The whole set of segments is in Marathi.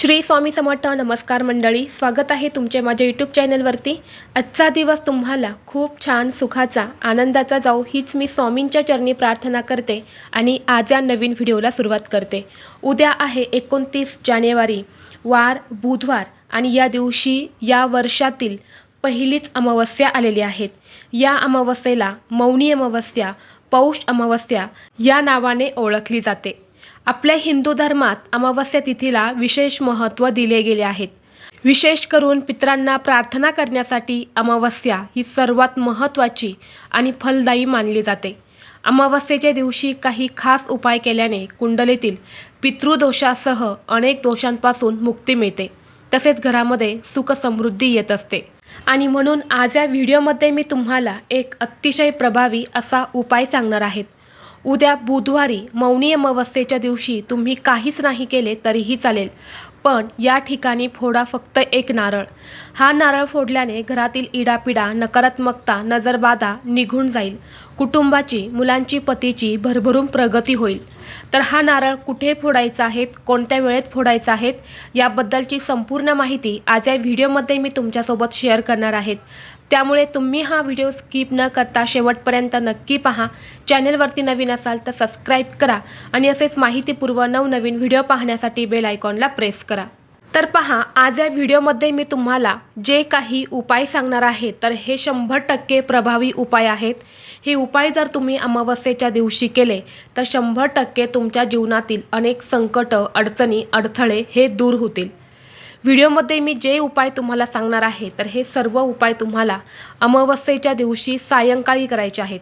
श्री स्वामी समर्थ नमस्कार मंडळी स्वागत आहे तुमचे माझ्या यूट्यूब चॅनलवरती आजचा दिवस तुम्हाला खूप छान सुखाचा आनंदाचा जाऊ हीच मी स्वामींच्या चरणी प्रार्थना करते आणि आज या नवीन व्हिडिओला सुरुवात करते. उद्या आहे एकोणतीस जानेवारी वार बुधवार आणि या दिवशी या वर्षातील पहिलीच अमावस्या आलेली आहेत. या अमावस्येला मौनी अमावस्या पौष अमावस्या या नावाने ओळखली जाते. आपल्या हिंदू धर्मात अमावस्या तिथीला विशेष महत्त्व दिले गेले आहेत. विशेष करून पितरांना प्रार्थना करण्यासाठी अमावस्या ही सर्वात महत्त्वाची आणि फलदायी मानली जाते. अमावस्येच्या दिवशी काही खास उपाय केल्याने कुंडलीतील पितृदोषासह अनेक दोषांपासून मुक्ती मिळते. तसेच घरामध्ये सुख समृद्धी येत असते. आणि म्हणून आज या व्हिडिओमध्ये मी तुम्हाला एक अतिशय प्रभावी असा उपाय सांगणार आहेत उद्या बुधवारी मौनी अमावस्येच्या दिवशी तुम्ही काहीच नाही केले तरीही चालेल. पण या ठिकाणी फोडा फक्त एक नारळ. हा नारळ फोडल्याने घरातील इडापिडा नकारात्मकता नजरबाधा निघून जाईल. कुटुंबाची मुलांची पतीची भरभरून प्रगती होईल. तर हा नारळ कुठे फोडायचा आहेत कोणत्या वेळेत फोडायचा आहेत याबद्दलची संपूर्ण माहिती आज या व्हिडिओमध्ये मी तुमच्यासोबत शेअर करणार आहेत त्यामुळे तुम्ही हा व्हिडिओ स्किप न करता शेवटपर्यंत नक्की पहा. चॅनेलवरती नवीन असाल तर सबस्क्राईब करा आणि असेच माहितीपूर्व नवनवीन व्हिडिओ पाहण्यासाठी बेल आयकॉनला प्रेस करा. तर पहा आज या व्हिडिओमध्ये मी तुम्हाला जे काही उपाय सांगणार आहे तर हे शंभर टक्के प्रभावी उपाय आहेत. हे उपाय जर तुम्ही अमावस्येच्या दिवशी केले तर शंभर टक्के तुमच्या जीवनातील अनेक संकट अडचणी अडथळे हे दूर होतील. व्हिडिओमध्ये मी जे उपाय तुम्हाला सांगणार आहे तर हे सर्व उपाय तुम्हाला अमावस्येच्या दिवशी सायंकाळी करायचे आहेत.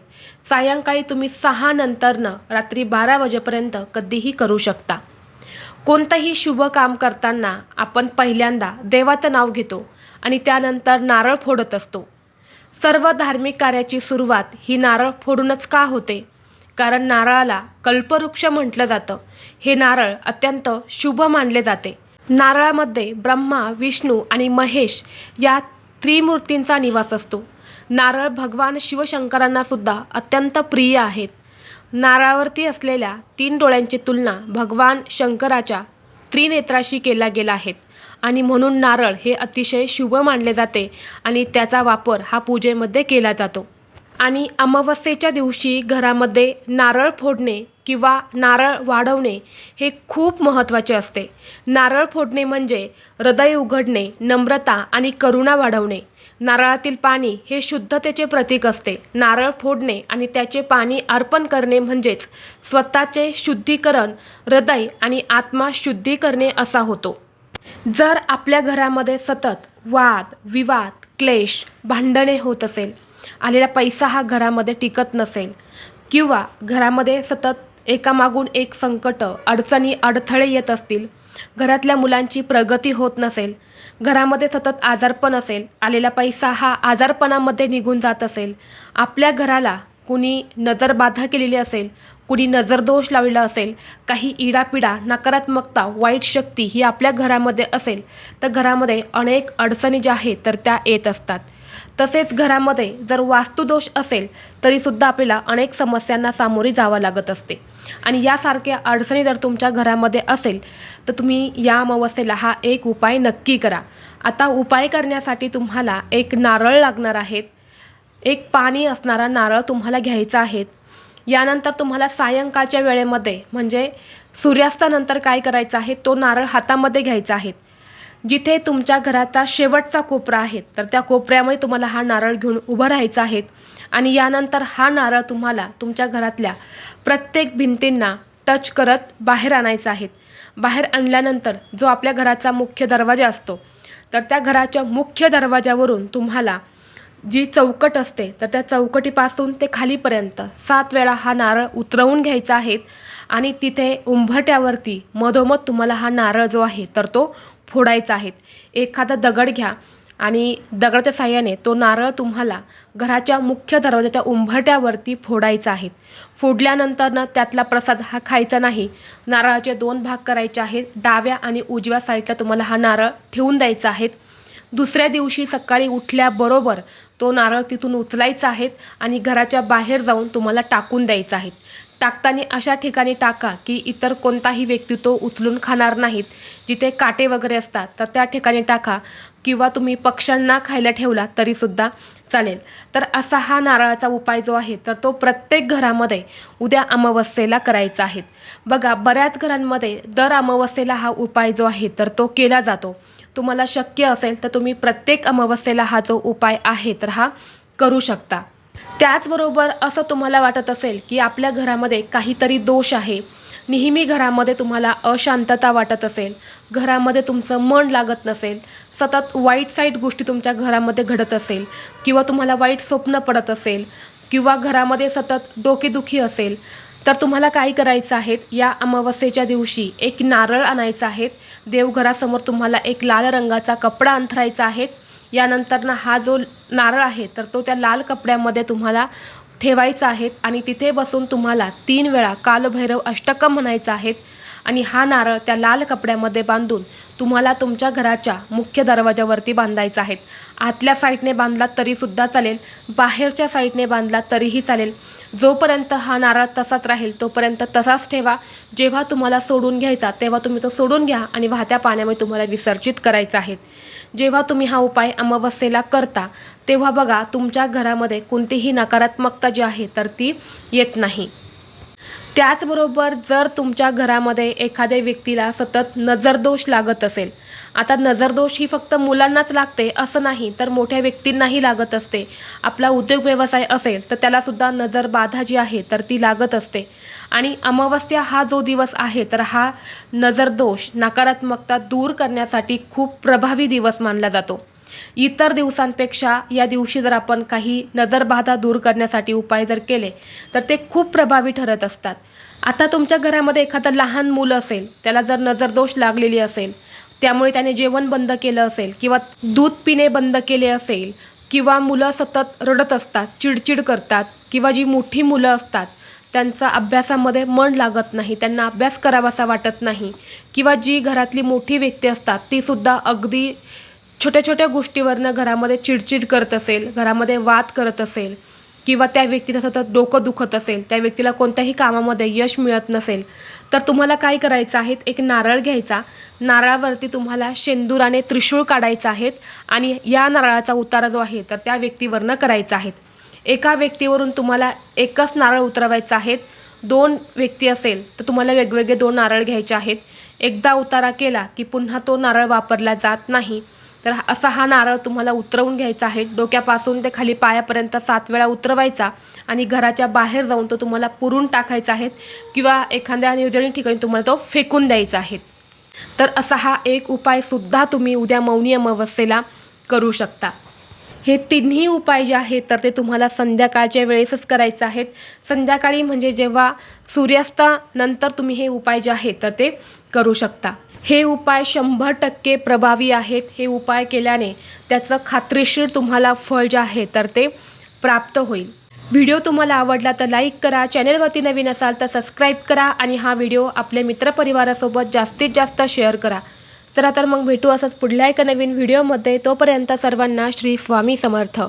सायंकाळी तुम्ही सहा नंतरनं रात्री बारा वाजेपर्यंत कधीही करू शकता. कोणतंही शुभ काम करताना आपण पहिल्यांदा देवाचं नाव घेतो आणि त्यानंतर नारळ फोडत असतो. सर्व धार्मिक कार्याची सुरुवात ही नारळ फोडूनच का होते? कारण नारळाला कल्पवृक्ष म्हटलं जातं. हे नारळ अत्यंत शुभ मानले जाते. नारळामध्ये ब्रह्मा विष्णू आणि महेश या त्रिमूर्तींचा निवास असतो. नारळ भगवान शिवशंकरांना सुद्धा अत्यंत प्रिय आहेत. नारळावरती असलेल्या तीन डोळ्यांची तुलना भगवान शंकराच्या त्रिनेत्राशी केला गेला आहेत आणि म्हणून नारळ हे अतिशय शुभ मानले जाते आणि त्याचा वापर हा पूजेमध्ये केला जातो. आणि अमावस्येच्या दिवशी घरामध्ये नारळ फोडणे किंवा नारळ वाढवणे हे खूप महत्त्वाचे असते. नारळ फोडणे म्हणजे हृदय उघडणे नम्रता आणि करुणा वाढवणे. नारळातील पाणी हे शुद्धतेचे प्रतीक असते. नारळ फोडणे आणि त्याचे पाणी अर्पण करणे म्हणजेच स्वतःचे शुद्धीकरण हृदय आणि आत्मा शुद्धी करणे असा होतो. जर आपल्या घरामध्ये सतत वाद विवाद क्लेश भांडणे होत असेल आलेला पैसा हा घरामध्ये टिकत नसेल किंवा घरामध्ये सतत एकामागून एक संकट अडचणी अडथळे येत असतील घरातल्या मुलांची प्रगती होत नसेल घरामध्ये सतत आजारपण असेल आलेला पैसा हा आजारपणामध्ये निघून जात असेल आपल्या घराला कुणी नजरबाधा केलेली असेल कुणी नजरदोष लावलेला असेल काही इडापिडा नकारात्मकता वाईट शक्ती ही आपल्या घरामध्ये असेल तर घरामध्ये अनेक अडचणी ज्या आहेत तर त्या येत असतात. तसेच घरामध्ये जर वास्तुदोष असेल तरीसुद्धा आपल्याला अनेक समस्यांना सामोरी जावं लागत असते. आणि यासारख्या अडचणी जर तुमच्या घरामध्ये असेल तर तुम्ही या अमावस्येला हा एक उपाय नक्की करा. आता उपाय करण्यासाठी तुम्हाला एक नारळ लागणार आहेत. एक पाणी असणारा नारळ तुम्हाला घ्यायचा आहे. यानंतर तुम्हाला सायंकाळच्या वेळेमध्ये म्हणजे सूर्यास्तानंतर काय करायचं आहे तो नारळ हातामध्ये घ्यायचा आहे. जिथे तुमच्या घराचा शेवटचा कोपरा आहे तर त्या कोपऱ्यामध्ये तुम्हाला हा नारळ घेऊन उभं राहायचं आहे. आणि यानंतर हा नारळ तुम्हाला तुमच्या घरातल्या प्रत्येक भिंतींना टच करत बाहेर आणायचा आहे. बाहेर आणल्यानंतर जो आपल्या घराचा मुख्य दरवाजा असतो तर त्या घराच्या मुख्य दरवाजावरून तुम्हाला जी चौकट असते तर त्या चौकटीपासून ते खालीपर्यंत सात वेळा हा नारळ उतरवून घ्यायचा आहे. आणि तिथे उंबरट्यावरती मधोमध तुम्हाला हा नारळ जो आहे तर तो फोडायचा आहे एखादा दगड घ्या आणि दगडाच्या साह्याने तो नारळ तुम्हाला घराच्या मुख्य दरवाजाच्या उंबरट्यावरती फोडायचा आहे. फोडल्यानंतरनं त्यातला प्रसाद हा खायचा नाही. नारळाचे दोन भाग करायचे आहेत. डाव्या आणि उजव्या साईडला तुम्हाला हा नारळ ठेवून द्यायचा आहे. दुसऱ्या दिवशी सकाळी उठल्याबरोबर तो नारळ तिथून उचलायचा आहे आणि घराच्या बाहेर जाऊन तुम्हाला टाकून द्यायचा आहे. टाकताना अशा ठिकाणी टाका की इतर कोणताही व्यक्ती तो उचलून खाणार नाहीत. जिथे काटे वगैरे असतात तर त्या ठिकाणी टाका. किंवा तुम्ही पक्ष्यांना खायला ठेवला तरीसुद्धा चालेल. तर असा हा नारळाचा उपाय जो आहे तर तो प्रत्येक घरामध्ये उद्या अमावस्येला करायचा आहे. बघा बऱ्याच घरांमध्ये दर अमावस्येला हा उपाय जो आहे तर तो केला जातो. तुम्हाला शक्य असेल तर तुम्ही प्रत्येक अमावस्येला हा जो उपाय आहे तर हा करू शकता. त्याचबरोबर असं तुम्हाला वाटत असेल की आपल्या घरामध्ये काहीतरी दोष आहे नेहमी घरामध्ये तुम्हाला अशांतता वाटत असेल घरामध्ये तुमचं मन लागत नसेल सतत वाईट साईट गोष्टी तुमच्या घरामध्ये घडत असेल किंवा तुम्हाला वाईट स्वप्न पडत असेल किंवा घरामध्ये सतत डोकेदुखी असेल तर तुम्हाला काय करायचं आहे? या अमावस्येच्या दिवशी एक नारळ आणायचं आहे. देवघरासमोर तुम्हाला एक लाल रंगाचा कपडा अंथरायचा आहे. यानंतर ना हा जो नारळ आहे तर तो त्या लाल कपड्यामध्ये तुम्हाला ठेवायचा आहेत आणि तिथे बसून तुम्हाला तीन वेळा कालभैरव अष्टकम म्हणायचा आहेत आणि हा नारळ त्या लाल कपड्यामध्ये बांधून तुम्हाला तुमच्या घराच्या मुख्य दरवाजावरती बांधायचा आहेत आतल्या साईडने बांधला तरीसुद्धा चालेल बाहेरच्या साईडने बांधला तरीही चालेल. जोपर्यंत हा नारळ तसाच राहील तोपर्यंत तसाच ठेवा. जेव्हा तुम्हाला सोडून घ्यायचा तेव्हा तुम्ही तो सोडून घ्या आणि वाहत्या पाण्यामध्ये तुम्हाला विसर्जित करायचा आहे जेव्हा तुम्ही हा उपाय अमावस्येला करता तेव्हा बघा तुमच्या घरामध्ये कोणतीही नकारात्मकता जी आहे तर ती येत नाही. त्याचबरोबर जर तुमच्या घरामध्ये एखाद्या व्यक्तीला सतत नजरदोष लागत असेल आता नजरदोष ही फक्त मुलांनाच लागते असं नाही तर मोठ्या व्यक्तींनाही लागत असते. आपला उद्योग व्यवसाय असेल तर त्यालासुद्धा नजरबाधा जी आहे तर ती लागत असते. आणि अमावस्या हा जो दिवस आहे तर हा नजरदोष नकारात्मकता दूर करण्यासाठी खूप प्रभावी दिवस मानला जातो. इतर दिवसांपेक्षा या दिवशी जर आपण काही नजरबाधा दूर करण्यासाठी उपाय जर केले तर ते खूप प्रभावी ठरत असतात. आता तुमच्या घरामध्ये एखादं लहान मुलं असेल त्याला जर नजरदोष लागलेली असेल त्यामुळे त्याने जेवण बंद केलं असेल किंवा दूध पिणे बंद केले असेल किंवा मुलं सतत रडत असतात चिडचिड करतात किंवा जी मोठी मुलं असतात त्यांचा अभ्यासामध्ये मन लागत नाही त्यांना अभ्यास करावासा वाटत नाही किंवा जी घरातली मोठी व्यक्ती असतात तीसुद्धा अगदी छोट्या छोट्या गोष्टीवरनं घरामध्ये चिडचिड करत असेल घरामध्ये वाद करत असेल किंवा त्या व्यक्तीचं सतत डोकं दुखत असेल त्या व्यक्तीला कोणत्याही कामामध्ये यश मिळत नसेल तर तुम्हाला काय करायचं आहे एक नारळ घ्यायचा. नारळावरती तुम्हाला शेंदुराने त्रिशूळ काढायचा आहेत आणि या नारळाचा उतारा जो आहे तर त्या व्यक्तीवरनं करायचा आहे एका व्यक्तीवरून तुम्हाला एकच नारळ उतरवायचा आहेत. दोन व्यक्ती असेल तर तुम्हाला वेगवेगळे दोन नारळ घ्यायचे आहेत. एकदा उतारा केला की पुन्हा तो नारळ वापरला जात नाही. तर असा हा नारळ तुम्हाला उतरवून घ्यायचा आहे. डोक्यापासून ते खाली पायापर्यंत सात वेळा उतरवायचा आणि घराच्या बाहेर जाऊन तो तुम्हाला पुरून टाकायचा आहे किंवा एखाद्या निर्जणी ठिकाणी तुम्हाला तो फेकून द्यायचा आहे. तर असा हा एक उपायसुद्धा तुम्ही उद्या मौनी अमावस्येला करू शकता. हे तिन्ही उपाय जे आहेत तर ते तुम्हाला संध्याकाळच्या वेळेसच करायचं आहेत. संध्याकाळी म्हणजे जेव्हा सूर्यास्तानंतर तुम्ही हे उपाय जे आहेत तर ते करू शकता. हे उपाय शंभर टक्के प्रभावी आहेत. हे उपाय केल्याने त्याचं खात्रीशीर तुम्हाला फळ जे आहे तर ते प्राप्त होईल. व्हिडिओ तुम्हाला आवडला तर लाईक करा चॅनेलवरती नवीन असाल तर सबस्क्राईब करा आणि हा व्हिडिओ आपल्या मित्रपरिवारासोबत जास्तीत जास्त शेअर करा. चला तर मग भेटू असंच पुढल्या एका नवीन व्हिडिओमध्ये. तोपर्यंत सर्वांना श्री स्वामी समर्थ.